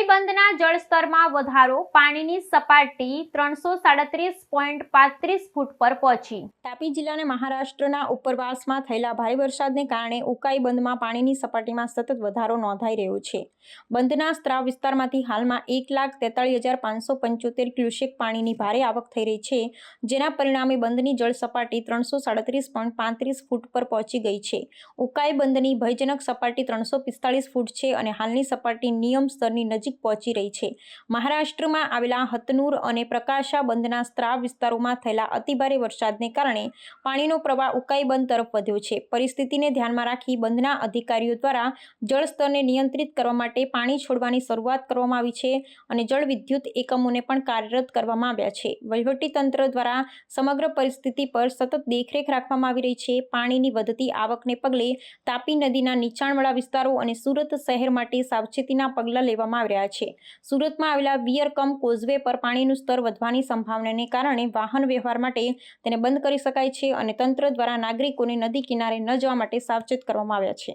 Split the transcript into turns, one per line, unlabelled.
ઉકાઈ બંધના જળસ્તરમાં વધારો પાણીની સપાટી ત્રણસો સાડત્રીસ પોઈન્ટ પાંત્રીસ ફૂટ પર પહોંચી. તાપી જિલ્લાના મહારાષ્ટ્રના ઉપરવાસમાં થયેલા ભારે વરસાદને કારણે ઉકાઈ બંધમાં પાણીની સપાટીમાં સતત વધારો નોંધાઈ રહ્યો છે. બંધના સ્ત્રાવ વિસ્તારમાંથી હાલમાં એક લાખ તેતાળીસ હજાર પાંચસો પંચોતેર ક્યુસેક પાણીની ભારે આવક થઈ રહી છે, જેના પરિણામે બંધની જળ સપાટી ત્રણસો સાડત્રીસ પોઈન્ટ પાંત્રીસ ફૂટ પર પહોંચી ગઈ છે. ઉકાઈ બંધની ભયજનક સપાટી ત્રણસો પિસ્તાળીસ ફૂટ છે અને હાલની સપાટી નિયમ સ્તરની નજીક પહોંચી રહી છે. મહારાષ્ટ્રમાં આવેલા હતનૂર અને પ્રકાશા બંધના સ્ત્રાવ વિસ્તારોમાં થયેલા અતિભારે વરસાદને કારણે પાણીનો પ્રવાહ ઉકાઈ બંધ તરફ વધ્યો છે. પરિસ્થિતિને ધ્યાનમાં રાખી બંધના અધિકારીઓ દ્વારા જળસ્તરને નિયંત્રિત કરવા માટે પાણી છોડવાની શરૂઆત કરવામાં આવી છે અને જળ વિદ્યુત એકમોને પણ કાર્યરત કરવામાં આવ્યા છે. વહીવટીતંત્ર દ્વારા સમગ્ર પરિસ્થિતિ પર સતત દેખરેખ રાખવામાં આવી રહી છે. પાણીની વધતી આવકને પગલે તાપી નદીના નીચાણવાળા વિસ્તારો અને સુરત શહેર માટે સાવચેતીના પગલાં લેવામાં આવી રહ્યા છે. સુરતમાં આવેલા વિયરકમ કોઝવે પર પાણીનું સ્તર વધવાની સંભાવનાને કારણે વાહન વ્યવહાર માટે તેને બંધ કરી શકાય છે અને તંત્ર દ્વારા નાગરિકોને નદી કિનારે ન જવા માટે સાવચેત કરવામાં આવ્યા છે.